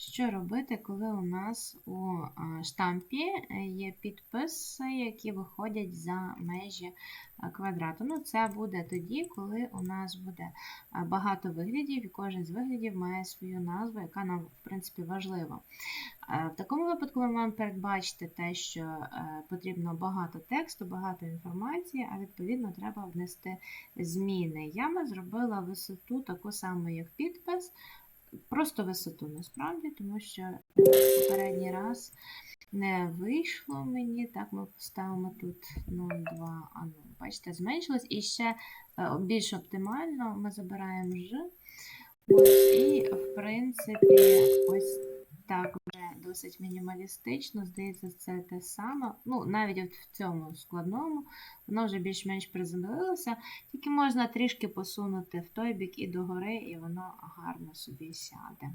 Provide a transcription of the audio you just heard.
Що робити, коли у нас у штампі е, є підписи, які виходять за межі квадрату? Ну, це буде тоді, коли у нас буде багато виглядів, і кожен з виглядів має свою назву, яка нам, в принципі, важлива. В такому випадку ми маємо передбачити те, що е, потрібно багато тексту, багато інформації, а відповідно треба внести зміни. Я би зробила висоту таку саму, як підпис, просто висоту насправді, тому що попередній раз не вийшло мені. Так, ми поставимо тут 0,2, а ну, бачите, зменшилось. І ще е, більш оптимально ми забираємо ж. Ось, і, в принципі, ось так вже досить мінімалістично. Здається, це те саме. Ну, навіть от в цьому складному воно вже більш-менш приземлилося. Тільки можна трішки посунути в той бік і догори, і воно гарно собі сяде.